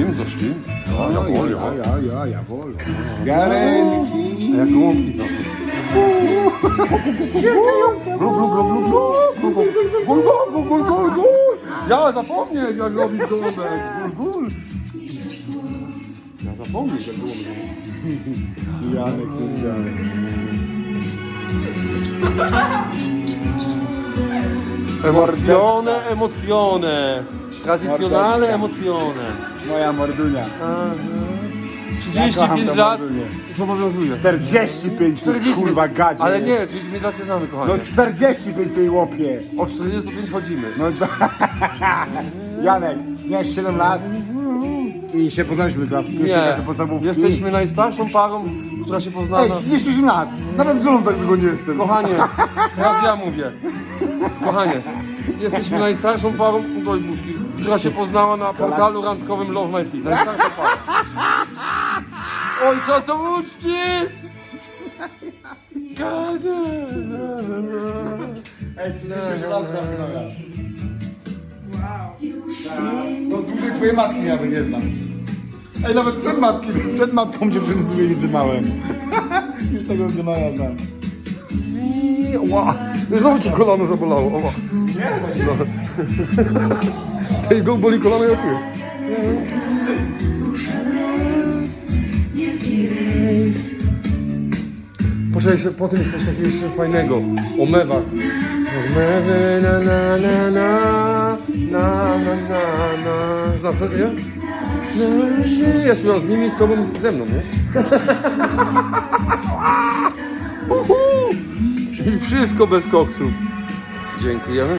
ja, wolno. ja, ja, ja, ja wolno. Wiarenki. A jak gołąbki trochę. Cierpiące. Glu, gul, gul, gul, gul, gul, gul. Ja zapomnieć jak robić gołąbek. Gul, gul. Ja zapomnieć jak gołąbek. Janek to jest Janek. Emocjone, emocjone. Tradizjonalne Mordeczka. emocjone. Moja mordunia. Aha. Ja kocham 35 tą lat mordunię. zobowiązuje. 45 40 kurwa gadzie. Ale nie, 35 lat się znamy, kochanie. No 45 tej łopie. Od 45 chodzimy. No to... Janek, miałeś 7 lat i się poznaliśmy chyba w pierwszej klasie podstawówki. jesteśmy najstarszą parą, która się poznała. Ej, 38 lat. Nawet z tak długo nie jestem. Kochanie, teraz ja mówię. Kochanie, jesteśmy najstarszą parą, doj buźki, która się poznała na portalu randkowym Love My Feet. Najstarsza para. Oj, trzeba to uczcić! Gadę, na, na, na. Ej, 36 lat. To dłużej twojej matki nawet nie znam. Ej, nawet przed matki, przed matką dziewczyny dłużej nie dymałem. Już tego gnoja znam. I- Ła, znowu ci kolano zabolało. Oła. Nie, No. Tej go boli kolano, ja czuję. Poczekaj, jeszcze, potem jest coś takiego jeszcze fajnego. O mewach. Mewy na na na na na na na na Znasz czy nie? No, nie, ja śpiewam z nimi, z tobą, ze mną, nie? I wszystko bez koksu. Dziękujemy.